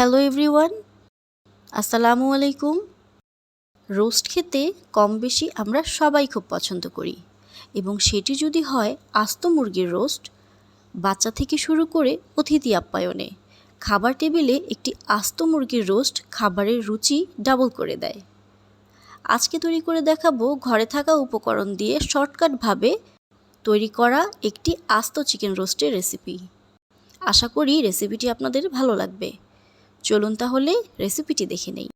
Hello everyone, আসসালামু আলাইকুম। Roast খেতে কম বেশি আমরা সবাই খুব পছন্দ করি এবং সেটি যদি হয় আস্ত মুরগির রোস্ট, বাচ্চা থেকে শুরু করে অতিথি আপ্যায়নে, খাবার টেবিলে একটি আস্ত মুরগির রোস্ট খাবারের রুচি ডাবল করে দেয়। আজকে তৈরি করে দেখাবো ঘরে থাকা উপকরণ দিয়ে শর্টকাটভাবে তৈরি করা একটি আস্ত চিকেন রোস্টের রেসিপি আশা করি রেসিপিটি আপনাদের ভালো লাগবে। চলুন তাহলে রেসিপিটি দেখে নেই।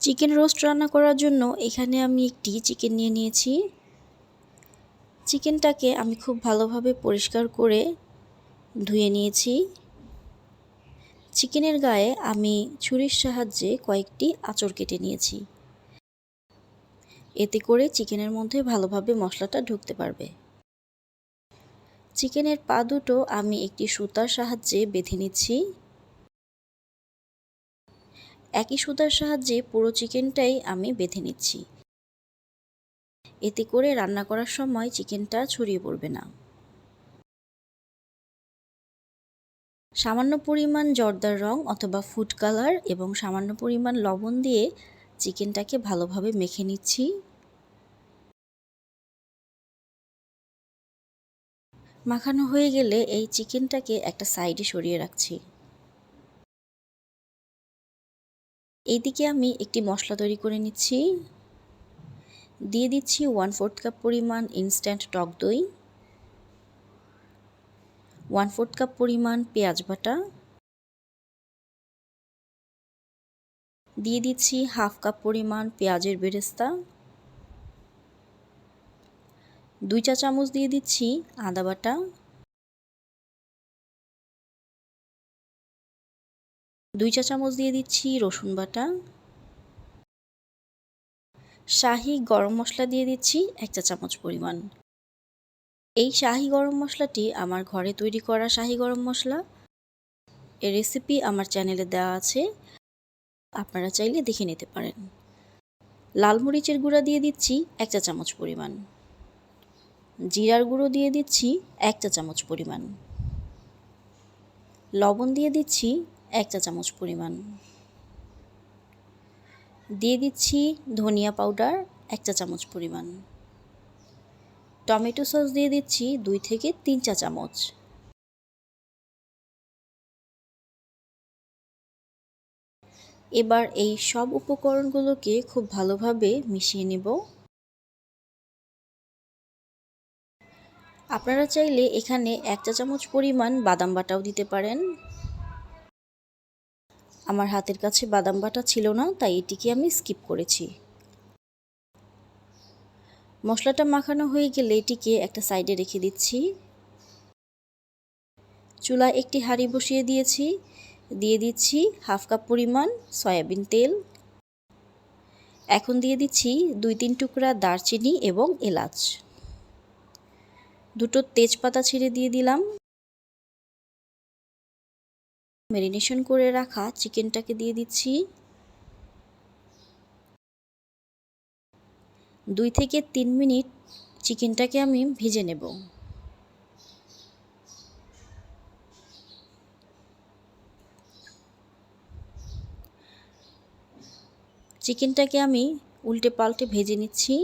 চিকেন রোস্ট রান্না করার জন্য এখানে আমি একটি চিকেন নিয়ে নিয়েছি। চিকেনটাকে আমি খুব ভালোভাবে পরিষ্কার করে ধুয়ে নিয়েছি। চিকেনের গায়ে আমি ছুরির সাহায্যে কয়েকটি আঁচড় কেটে নিয়েছি। এতে করে চিকেনের মধ্যে ভালোভাবে মশলাটা ঢুকতে পারবে। চিকেনের পা দুটো আমি একটি সুতার সাহায্যে বেঁধে নিচ্ছি। একই সুতার সাহায্যে পুরো চিকেনটাই আমি বেঁধে নিচ্ছি। এতে করে রান্না করার সময় চিকেনটা ছড়িয়ে পড়বে না। সামান্য পরিমাণ জর্দার রং অথবা ফুড কালার এবং সামান্য পরিমাণ লবণ দিয়ে চিকেনটাকে ভালোভাবে মেখে নিচ্ছি। মাখানো হয়ে গেলে এই চিকেনটাকে একটা সাইডে সরিয়ে রাখছি। এইদিকে আমি একটি মশলা তৈরি করে নিচ্ছি। দিয়ে দিচ্ছি ওয়ান ফোর্থ কাপ পরিমাণ ইনস্ট্যান্ট টক দই ওয়ান ফোর্থ কাপ পরিমাণ পেঁয়াজ বাটা, দিয়ে দিচ্ছি হাফ কাপ পরিমাণ পেঁয়াজের বেরেস্তা দুই চা চামচ দিয়ে দিচ্ছি আদা বাটা। দুই চা চামচ দিয়ে দিচ্ছি রসুন বাটা। শাহি গরম মশলা দিয়ে দিচ্ছি এক চা চামচ পরিমাণ। এই শাহি গরম মশলাটি আমার ঘরে তৈরি করা শাহি গরম মশলা। এর রেসিপি আমার চ্যানেলে দেওয়া আছে। আপনারা চাইলে দেখে নিতে পারেন। লাল মরিচের গুঁড়া দিয়ে দিচ্ছি এক চা চামচ পরিমাণ। জিরার গুঁড়ো দিয়ে দিচ্ছি এক চা চামচ পরিমাণ। লবণ দিয়ে দিচ্ছি এক চা চামচ পরিমাণ। দিয়ে দিচ্ছি ধনিয়া পাউডার এক চা চামচ পরিমাণ। টমেটো সস দিয়ে দিচ্ছি দুই থেকে তিন চা চামচ। এবার এই সব উপকরণগুলোকে খুব ভালোভাবে মিশিয়ে নেব। আপনারা চাইলে এখানে এক চা চামচ পরিমাণ বাদাম বাটাও দিতে পারেন। আমার হাতের কাছে বাদাম বাটা ছিল না, তাই এটিকে আমি স্কিপ করেছি। মশলাটা মাখানো হয়ে গেলে এটিকে একটা সাইডে রেখে দিচ্ছি। চুলায় একটি হাঁড়ি বসিয়ে দিয়েছি। দিয়ে দিচ্ছি হাফ কাপ পরিমাণ সয়াবিন তেল। এখন দিয়ে দিচ্ছি দুই তিন টুকরা দারচিনি এবং এলাচ। দুটো তেজপাতা ছিঁড়ে দিয়ে দিলাম। ম্যারিনেশন করে রাখা চিকেনটাকে দিয়ে দিচ্ছি। দুই থেকে তিন মিনিট চিকেনটাকে আমি ভেজে নেব। চিকেনটাকে আমি উল্টে পাল্টে ভেজে নিচ্ছি।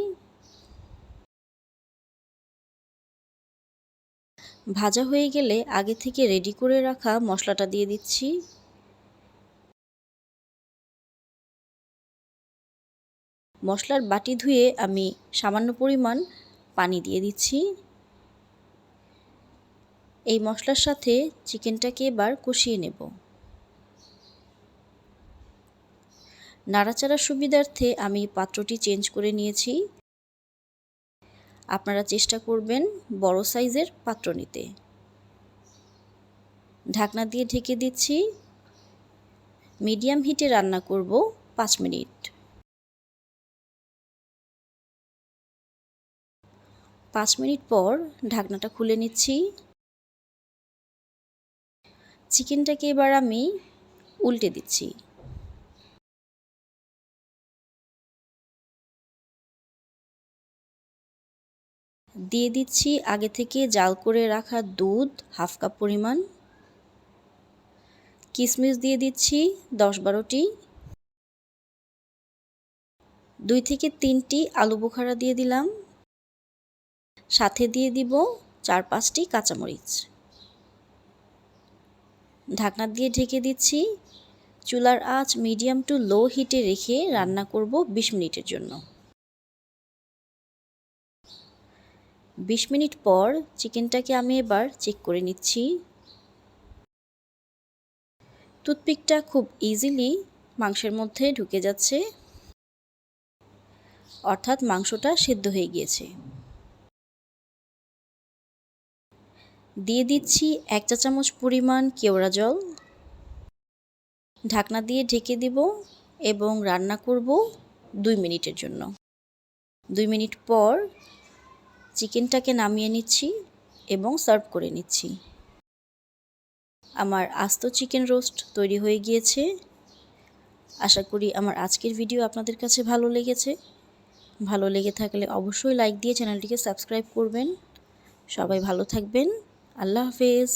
ভাজা হয়ে গেলে আগে থেকে রেডি করে রাখা মশলাটা দিয়ে দিচ্ছি। মশলার বাটি ধুয়ে আমি সামান্য পরিমাণ পানি দিয়ে দিচ্ছি। এই মশলার সাথে চিকেনটাকে এবার কষিয়ে নেব। নাড়াচাড়ার সুবিধার্থে আমি পাত্রটি চেঞ্জ করে নিয়েছি। আপনারা চেষ্টা করবেন বড় সাইজের পাত্র নিতে। ঢাকনা দিয়ে ঢেকে দিচ্ছি। মিডিয়াম হিটে রান্না করব পাঁচ মিনিট। পাঁচ মিনিট পর ঢাকনাটা খুলে নিচ্ছি। চিকেনটাকে এবার আমি উল্টে দিচ্ছি। দিয়ে দিচ্ছি আগে থেকে জাল করে রাখা দুধ, হাফ কাপ পরিমাণ। কিশমিশ দিয়ে দিচ্ছি দশ বারোটি। দুই থেকে তিনটি আলু বোখারা দিয়ে দিলাম। সাথে দিয়ে দিব চার পাঁচটি কাঁচামরিচ। ঢাকনা দিয়ে ঢেকে দিচ্ছি। চুলার আঁচ মিডিয়াম টু লো হিটে রেখে রান্না করব বিশ মিনিটের জন্য। বিশ মিনিট পর চিকেনটাকে আমি এবার চেক করে নিচ্ছি। টুথপিকটা খুব ইজিলি মাংসের মধ্যে ঢুকে যাচ্ছে। অর্থাৎ মাংসটা সেদ্ধ হয়ে গিয়েছে। দিয়ে দিচ্ছি এক চা চামচ পরিমাণ কেওড়া জল। ঢাকনা দিয়ে ঢেকে দিব এবং রান্না করব দুই মিনিটের জন্য। দুই মিনিট পর চিকেনটাকে নামিয়ে নিচ্ছি এবং সার্ভ করে নিচ্ছি। আমার আস্ত চিকেন রোস্ট তৈরি হয়ে গিয়েছে। আশা করি আমার আজকের ভিডিও আপনাদের কাছে ভালো লেগেছে। ভালো লেগে থাকলে অবশ্যই লাইক দিয়ে চ্যানেলটিকে সাবস্ক্রাইব করবেন। সবাই ভালো থাকবেন। আল্লাহ হাফেজ।